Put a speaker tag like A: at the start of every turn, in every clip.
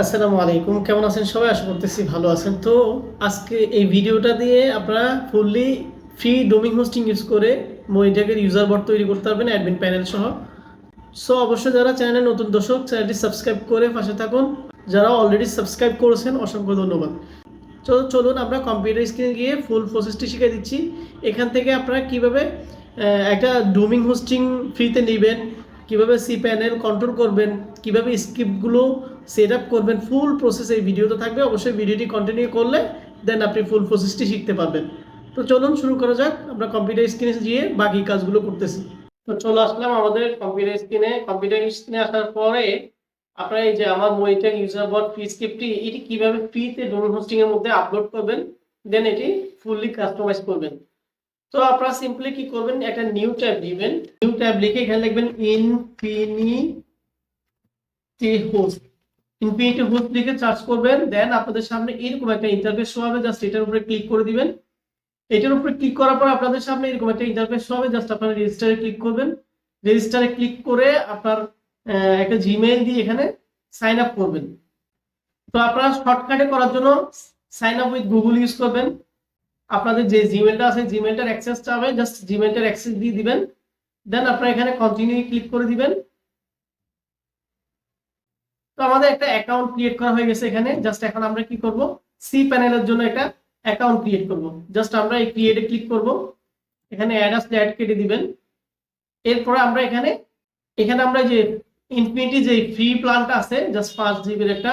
A: আসসালামু আলাইকুম, কেমন আছেন সবাই? আশা করতেছি ভালো আছেন। তো আজকে এই ভিডিওটা দিয়ে আপনারা fully free domain hosting use করে মনিটাকের ইউজার বট তৈরি করতে পারবেন অ্যাডমিন প্যানেল সহ। সো অবশ্যই যারা চ্যানেলের নতুন দর্শক চ্যানেলটি সাবস্ক্রাইব করে পাশে থাকুন। যারা অলরেডি সাবস্ক্রাইব করেছেন, অসংখ্য ধন্যবাদ। তো চলুন আমরা কম্পিউটার স্ক্রিনে গিয়ে ফুল প্রসেসটি শিখে দিচ্ছি। এখান থেকে আপনারা কীভাবে একটা ডোমিং হোস্টিং ফ্রিতে নেবেন কীভাবে সি প্যানেল কন্ট্রোল করবেন, কীভাবে স্ক্রিপ্টগুলো সেট আপ করবেন ফুল প্রসেস এই ভিডিওতে থাকবে। অবশ্যই ভিডিওটি কন্টিনিউ করলে দেন আপনি ফুল প্রসেসটি শিখতে পারবেন। তো চলুন শুরু করা যাক। আমরা কম্পিউটার স্ক্রিনে গিয়ে বাকি কাজগুলো করতেছি। তো চলে আসলাম আমাদের কম্পিউটার স্ক্রিনে কম্পিউটার স্ক্রিনে আসার পরে আপনারা এই যে আমার মনিটর ইউজার বট ফ্রি স্ক্রিপ্টটি এটি কীভাবে ফ্রিতে ডোমেন হোস্টিং এর মধ্যে আপলোড করবেন দেন এটি ফুললি কাস্টমাইজ করবেন। তো আপনারা সিম্পলি কি করবেন, একটা নিউ ট্যাব দিবেন। নিউ ট্যাব লিখে এখানে লিখবেন ইনফিনিটি হোস্ট ইনফিনিটি হোস্ট লিখে সার্চ করবেন দেন আপনাদের সামনে এরকম একটা ইন্টারফেস শো হবে জাস্ট এটার উপরে ক্লিক করে দিবেন। এটার উপরে ক্লিক করার পর আপনাদের সামনে এরকম একটা ইন্টারফেস শো হবে জাস্ট আপনারা রেজিস্টারে ক্লিক করবেন। রেজিস্টারে ক্লিক করে আপনার একটা জিমেইল দিয়ে এখানে সাইন আপ করবেন। তো আপনারা শর্টকাটে করার জন্য sign up with Google use করবেন। আপনাদের যে জিমেলটা আছে জিমেলটার অ্যাক্সেসটা হবে জাস্ট জিমেলটার অ্যাক্সেস দিয়ে দিবেন। দেন আপনারা এখানে কন্টিনিউ ক্লিক করে দিবেন। তো আমাদের একটা অ্যাকাউন্ট ক্রিয়েট করা হয়ে গেছে এখানে। জাস্ট এখন আমরা কি করব? সি প্যানেলের জন্য একটা অ্যাকাউন্ট ক্রিয়েট করব। জাস্ট আমরা এই ক্রিয়েটে ক্লিক করব। এখানে অ্যাড অ্যাড কেটে দিবেন। এরপরে আমরা এখানে এখানে আমরা যে ইনফিনিটি যে ফ্রি প্ল্যানটা আছে জাস্ট পাঁচ জিবির একটা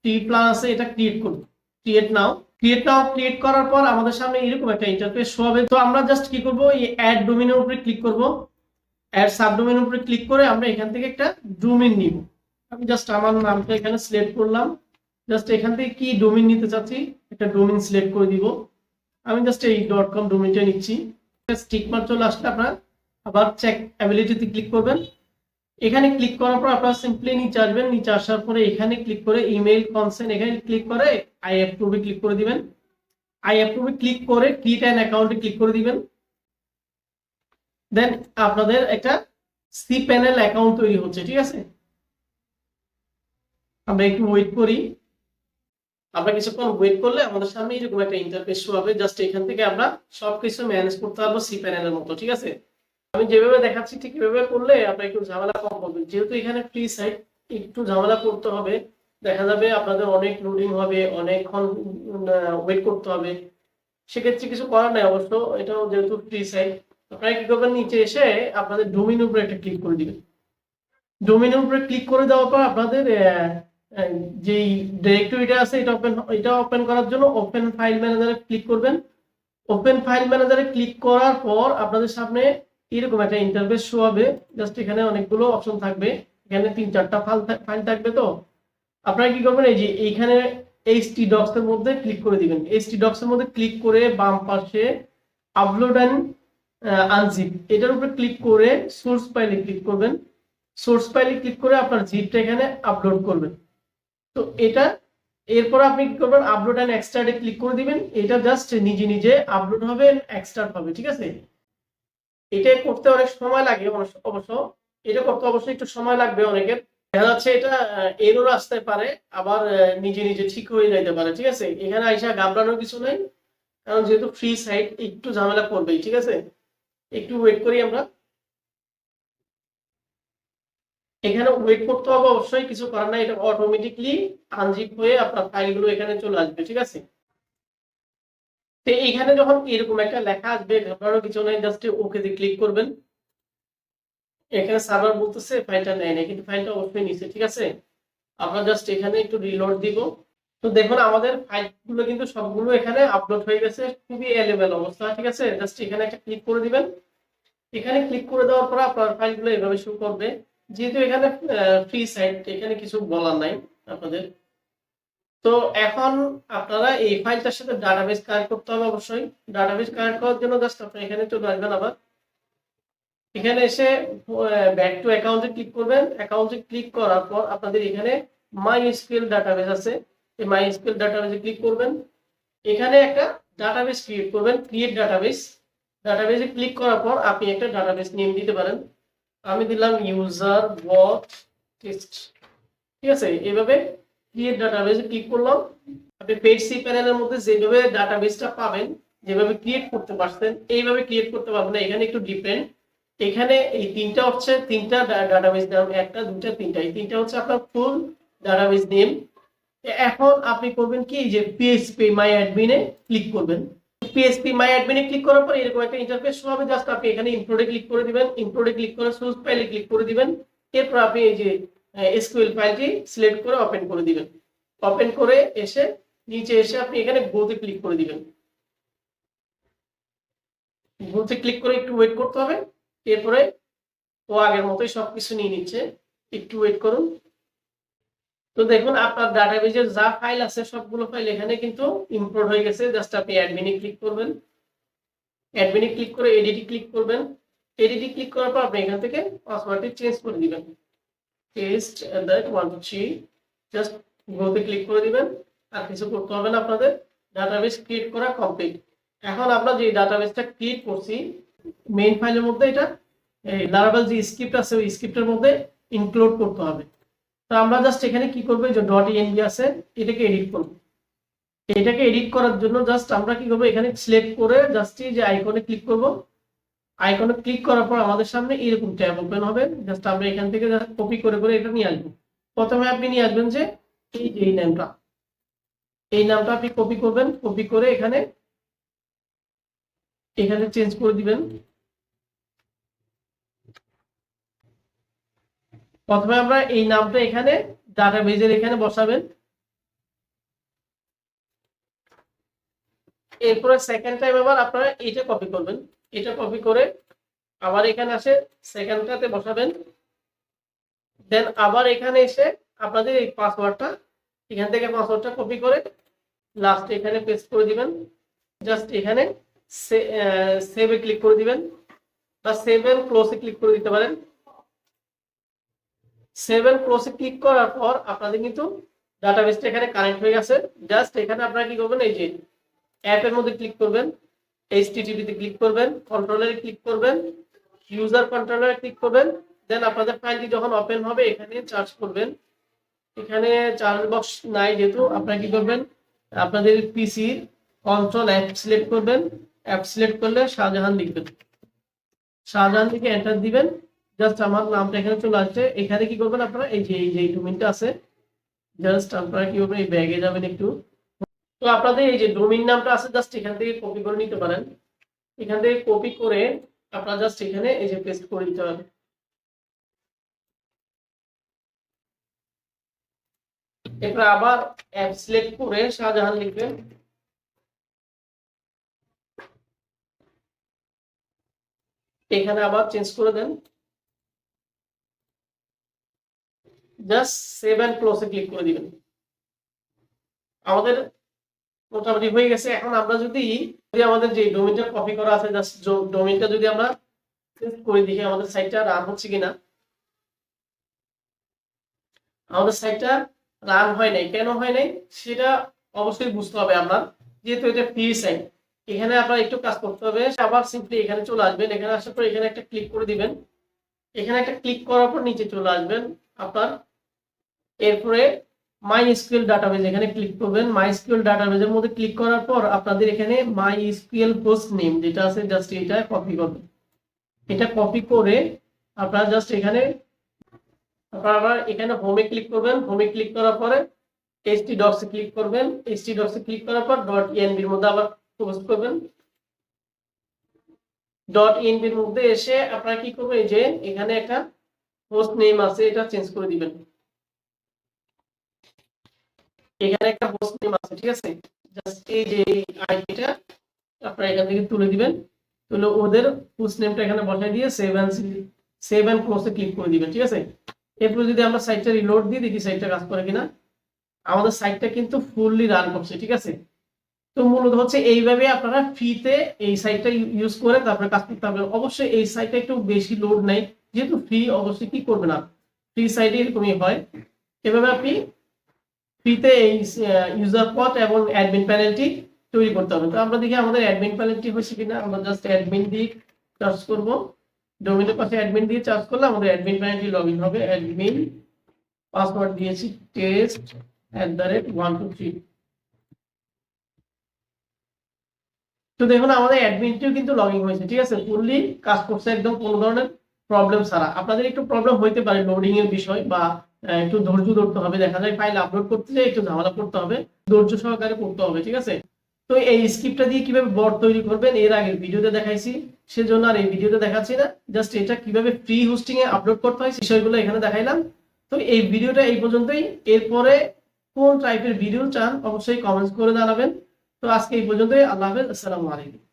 A: ফ্রি প্ল্যান আছে, এটা ক্রিয়েট করব। Create now create now create করার পর আমাদের সামনে এরকম একটা ইন্টারফেস শো হবে। তো আমরা জাস্ট কি করব, এই অ্যাড ডোমিনের উপরে ক্লিক করব। অ্যাড সাবডোমেনের উপরে ক্লিক করে আমরা এখান থেকে একটা ডোমেন নিব। আমি জাস্ট আমার নামটা এখানে সিলেক্ট করলাম। জাস্ট এখান থেকে কি ডোমেন নিতে চাচ্ছি, একটা ডোমেন সিলেক্ট করে দিব। আমি জাস্ট এই ডট কম ডোমেনটা নিচ্ছি। স্টিক মার্ক চলে আসলে আপনার আবার চেক অ্যাবিলিটিতে ক্লিক করবেন। এখানে ক্লিক করার পর আপনারা সিম্পলি নিচে আসবেন, নিচে আসার পরে এখানে ক্লিক করে ইমেল কনসেন্ট এখানে ক্লিক করে আই অ্যাপ্রুভে ক্লিক করে দিবেন। আই অ্যাপ্রুভে ক্লিক করে ক্রিয়েট অ্যান অ্যাকাউন্টে ক্লিক করে দিবেন। দেন আপনাদের একটা সি প্যানেল অ্যাকাউন্ট তৈরি হচ্ছে, ঠিক আছে? আমরা একটু ওয়েট করি। আমরা কিছুক্ষণ ওয়েট করলে আমাদের সামনে এরকম একটা ইন্টারফেস শো হবে। জাস্ট এখান থেকে আমরা সবকিছু ম্যানেজ করতে পারব সি প্যানেলের মতো, ঠিক আছে? আমি যেভাবে দেখাচ্ছি, ঠিক এভাবে করলে আপনার একটু ঝামেলা কম পড়বে যেহেতু এখানে ফ্রি সাইট একটু ঝামেলা করতে হবে। দেখা যাবে আপনাদের অনেক লোডিং হবে, অনেকক্ষণ ওয়েট করতে হবে। সেক্ষেত্রে কিছু করার নাই অবশ্য, এটাও যেহেতু ফ্রি সাইট আপনারা কি করবেন, নিচে এসে আপনাদের ডোমিন উপরে একটা ক্লিক করে দিবেন। ডোমিনের উপরে ক্লিক করে দেওয়ার পর আপনাদের যেই ডিরেক্টরিটা আছে, এটা ওপেন এটা ওপেন করার জন্য ওপেন ফাইল ম্যানেজারে ক্লিক করবেন। ওপেন ফাইল ম্যানেজারে ক্লিক করার পর আপনাদের সামনে এরকম একটা ইন্টারফেস শো হবে। জাস্ট এখানে অনেকগুলো অপশন থাকবে। এখানে তিন, চারটা ফাইল ফাইল থাকবে তো? আপনারা কি করবেন? এই যে এইখানে এইচটি ডক্স এর মধ্যে ক্লিক করে দিবেন। এইচটি ডক্স এর মধ্যে ক্লিক করে বাম পাশে আপলোড অ্যান্ড আনজিপ এটার উপরে ক্লিক করে সোর্স ফাইলে ক্লিক করবেন। সোর্স ফাইলে ক্লিক করে আপনার জিপটা এখানে আপলোড করবেন। তো এটা, এরপর আপনি কি করবেন? আপলোড অ্যান্ড এক্সট্রাডে ক্লিক করে দিবেন। এটা জাস্ট নিজে নিজে আপলোড হবে এক্সট্রাড হবে, ঠিক আছে? এটা করতে অনেক সময় লাগে অবশ্য- এটা করতে অবশ্যই একটু সময় লাগবে অনেকের। দেখা যাচ্ছে এটা এরও আসতে পারে, আবার নিজে নিজে ঠিক হয়ে যাইতে পারে, ঠিক আছে? এখানে আইসা ঘাবড়ানোর কিছু নেই, কারণ যেহেতু ফ্রি সাইট একটু ঝামেলা করবেই, ঠিক আছে? একটু ওয়েট করি আমরা। এখানে ওয়েট করতে হবে অবশ্যই, কিছু করার নাই, এটা অটোমেটিকলি আনজিপ হয়ে আপনার ফাইলগুলো এখানে চলে আসবে, ঠিক আছে? তো এখানে যখন এরকম একটা লেখা আসবে ঘাবড়ানোর কিছু নেই জাস্ট ওকে তে ক্লিক করবেন। এখানে সার্ভার বলতেছে ফাইলটা নেয় না কিন্তু ফাইলটা অবশ্যই নিচ্ছে ঠিক আছে? আমরা জাস্ট এখানে একটু রিলোড দিব। তো দেখুন, আমাদের ফাইলগুলো কিন্তু সবগুলো এখানে আপলোড হয়ে গেছে। খুবই এলেবেল অবস্থা, ঠিক আছে? জাস্ট এখানে একটা ক্লিক করে দিবেন। এখানে ক্লিক করে দেওয়ার পর আপনার ফাইলগুলো এভাবে শুরু করবে। যেহেতু এখানে ফ্রি সাইট এখানে কিছু বলার নাই আপনাদের। তো এখন আপনারা এই ফাইলটার সাথে ডাটাবেস কানেক্ট করতে হবে অবশ্যই। ডাটাবেস কানেক্ট করার জন্য জাস্ট আপনি এখানে চলে আসবেন আবার। এখানে এসে ব্যাক টু অ্যাকাউন্টে ক্লিক করবেন। অ্যাকাউন্টে ক্লিক করার পর আপনাদের এখানে মাই স্কিল ডাটাবেস আছে। এই মাই স্কিল ডাটাবেসে ক্লিক করবেন। এখানে একটা ডাটাবেস ক্রিয়েট করবেন। ক্রিয়েট ডাটাবেস ডাটাবেসে ক্লিক করার পর আপনি একটা ডাটাবেস নেম দিতে পারেন। আমি দিলাম ইউজার বট টেস্ট ঠিক আছে? এইভাবে ক্রিয়েট ডাটাবেসে ক্লিক করলাম, আপনি পেজ সি প্যানেলের মধ্যে যেভাবে ডাটাবেসটা পাবেন, যেভাবে ক্রিয়েট করতে পারছেন, এইভাবে ক্রিয়েট করতে পারবেন না, এখানে একটু ডিফারেন্ট এখানে এই তিনটা হচ্ছে তিনটা ডাটাবেস নাম, একটা দুটা তিনটা, এই তিনটা হচ্ছে আপনার ফুল ডাটাবেস নেম এখন আপনি করবেন কি যে পিএসপি মাই অ্যাডমিনে ক্লিক করবেন। পিএসপি মাই অ্যাডমিনে ক্লিক করার পর এরকম একটা ইন্টারফেস শো হবে জাস্ট আপনি এখানে ইমপ্লোডে ক্লিক করে দিবেন ইমপ্লোডে ক্লিক করে সোর্স ফাইলে ক্লিক করে দিবেন। এরপর আপনি এই যে এসকিউএল ফাইলটি সিলেক্ট করে ওপেন করে দিবেন। ওপেন করে এসে নিচে এসে আপনি এখানে গোতে ক্লিক করে দিবেন। গোতে ক্লিক করে একটু ওয়েট করতে হবে। এরপরে ও আগের মতোই সবকিছু নিয়ে নিচ্ছে। একটু ওয়েট করুন। তো দেখুন, আপনার ডাটাবেজের যা ফাইল আছে, সবগুলো ফাইল এখানে কিন্তু ইম্পোর্ট হয়ে গেছে। জাস্ট আপনি অ্যাডমিনে ক্লিক করবেন। অ্যাডমিনে ক্লিক করে এডিটি ক্লিক করবেন। এডিটি ক্লিক করার পর আপনি এখান থেকে পাসওয়ার্ডটি চেঞ্জ করে দিবেন। Paste that one two three just গ্রোতে click করে দিবেন, আর কিছু করতে হবে না আপনাদের ডাটাবেস ক্রিয়েট করা কমপ্লিট এখন আমরা যে ডাটাবেসটা ক্রিয়েট করছি মেইন ফাইলের মধ্যে এটা, এই লারাবেল যে স্ক্রিপ্ট আছে, ওই স্ক্রিপ্টের মধ্যে ইনক্লুড করতে হবে। তো আমরা জাস্ট এখানে কি করব যে ডট ইএনবি আছে, এটাকে এডিট করব। এটাকে এডিট করার জন্য জাস্ট আমরা কি করব, এখানে সিলেক্ট করে জাস্ট যে আইকনে ক্লিক করব। আইকনে ক্লিক করার পর আমাদের সামনে এরকম ট্যাব ওপেন হবে। জাস্ট আমরা এখান থেকে জাস্ট কপি করে করে এটা নিয়ে আসব। প্রথমে আপনি নিয়ে আসবেন যে এই যে এই নামটা। এই নামটা আপনি কপি করবেন কপি করে এখানে এখানে চেঞ্জ করে দিবেন। প্রথমে আমরা এই নামটা এখানে ডাটাবেজের এখানে বসাবেন। এরপরে সেকেন্ড টাইম আবার আপনারা এইটা কপি করবেন। এটা কপি করে আবার এখানে আসে সেকেন্ডটাতে বসাবেন। দেন আবার এখানে এসে আপনাদের এই পাসওয়ার্ডটা এখান থেকে পাসওয়ার্ডটা কপি করে লাস্ট এখানে পেস্ট করে দিবেন। জাস্ট এখানে সেভে ক্লিক করে দিবেন বা সেভ এন্ড ক্লিক করে দিতে পারেন। সেভেন ক্লোজে ক্লিক করার পর আপনাদের কিন্তু ডাটাবেসটা এখানে কানেক্ট হয়ে গেছে। জাস্ট এখানে আপনারা কি করবেন, এই যে অ্যাপের মধ্যে ক্লিক করবেন। এইচটিটিপি তে ক্লিক করবেন কন্ট্রোলারে ক্লিক করবেন ইউজার কন্ট্রোলারে ক্লিক করবেন দেন আপনাদের ফাইলটি যখন ওপেন হবে, এখানে চার্জ করবেন। এখানে চার্জ বক্স নাই যেহেতু, আপনারা কি করবেন? আপনাদের পিসির কন্ট্রোল অ্যাপ সিলেক্ট করবেন। অ্যাপ সিলেক্ট করলে শাহজাহান লিখবেন। শাহজাহান লিখে এন্টার দিবেন। জাস্ট আমার নামটা এখানে চলে আসছে। এখানে কি করবেন আপনারা? এই যে এই যে ডোমিনটা আছে জাস্ট আপনারা কি করবেন? এই ব্যাগে যাবেন একটু। তো আপনাদের এই যে ডোমিন নামটা আছে জাস্ট এখান থেকে কপি করে নিতে পারেন। এখান থেকে কপি করে আপনারা জাস্ট এখানে এই যে পেস্ট করে দিতে পারেন। এরপর আবার অ্যাপ সিলেক্ট করে শাহজাহান লিখবেন। এখানে আবার চেঞ্জ করে দেন। জাস্ট সেভ অ্যান্ড ক্লোজে ক্লিক করে দিবেন। আমাদের মোটামুটি হয়ে গেছে। এখন আমরা যদি যদি আমাদের যে ডোমেনটা কপি করা আছে জাস্ট ডোমেনটা যদি আমরা করে দেখি আমাদের সাইটটা রান হচ্ছে কিনা। আমাদের সাইটটা রান হয় নাই। কেন হয় নাই? সেটা অবশ্যই বুঝতে হবে আপনার যেহেতু এটা ফ্রি সাইট এখানে আপনার একটু কাজ করতে হবে। আবার সিম্পলি এখানে চলে আসবেন। এখানে আসার পর এখানে একটা ক্লিক করে দিবেন। এখানে একটা ক্লিক করার পর নিচে চলে আসবেন আপনার। এরপরে মাই স্কুয়েল ডাটাবেজ এখানে ক্লিক করবেন। মাই স্কুয়েল ডাটাবেজের মধ্যে ক্লিক করার পর আপনাদের এখানে মাই স্কুয়েল পোস্ট নেম যেটা আছে জাস্ট এটা কপি করবেন। এটা কপি করে আপনারা জাস্ট এখানে আপনারা এখানে হোমে ক্লিক করবেন। হোমে ক্লিক করার পরে এইচটি ডক্সে ক্লিক করবেন। এইচটি ডক্সে ক্লিক করার পর. ডট ইএনবির মধ্যে আবার পোস্ট করবেন। ডট ইএনবির মধ্যে এসে আপনারা কি করবেন যে এখানে একটা পোস্ট নেম আছে, এটা চেঞ্জ করে দিবেন। এখানে একটা হোস্ট নেম আছে, ঠিক আছে? জাস্ট এই যে আইপিটা আপনারা এখান থেকে তুলে দিবেন। তুলে ওদের হোস্ট নেমটা এখানে বসাই দিয়ে save and save and click করে দিবেন, ঠিক আছে? এরপর যদি আমরা সাইটটা রিলোড দিই দেখি সাইটটা কাজ করে কিনা, আমাদের সাইটটা কিন্তু ফুললি রান করছে, ঠিক আছে? তো মূলত হচ্ছে এইভাবে আপনারা ফ্রিতে এই সাইটটা ইউজ করে তারপরে কাজ করতে হবে অবশ্যই এই সাইটটা একটু বেশি লোড নেই, যেহেতু ফ্রি অবশ্যই কি করবেন না? ফ্রি সাইটে এরকমই হয়। এভাবে আপনি ফ্রিতে এই ইউজার পথ এবং অ্যাডমিন প্যানেলটি তৈরি করতে হবে। তো আমরা দেখি আমাদের অ্যাডমিন প্যানেলটি হয়েছে কিনা, আমরা জাস্ট অ্যাডমিন দিয়ে চার্জ করব। ডোমিনের পাশে অ্যাডমিন দিয়ে চার্জ করলে আমাদের অ্যাডমিন প্যানেলটি লগ ইন হবে। অ্যাডমিন পাসওয়ার্ড দিয়েছি test at the rate one two three তো দেখুন, আমাদের অ্যাডমিনটিও কিন্তু লগ ইন হয়েছে, ঠিক আছে? ফুললি কাজ করছে একদম কোনো ধরনের প্রবলেম ছাড়া। আপনাদের একটু প্রবলেম হইতে পারে লোডিং এর বিষয় বা একটু ধৈর্য ধরতে হবে। দেখা যায় ফাইল আপলোড করতে যায় একটু ঝামেলা করতে হবে। ধৈর্য সহকারে করতে হবে, ঠিক আছে? তো এই স্ক্রিপ্টটা দিয়ে কীভাবে বট তৈরি করবেন, এর আগের ভিডিওতে দেখাইছি। সেজন্য আর এই ভিডিওতে দেখাচ্ছি না। জাস্ট এটা কীভাবে ফ্রি হোস্টিং এ আপলোড করতে হয় বিষয়গুলো এখানে দেখাইলাম। তো এই ভিডিওটা এই পর্যন্তই। এরপরে কোন টাইপের ভিডিও চান, অবশ্যই কমেন্টস করে জানাবেন। তো আজকে এই পর্যন্তই। আল্লাহ হাফেজ। আসসালামু আলাইকুম।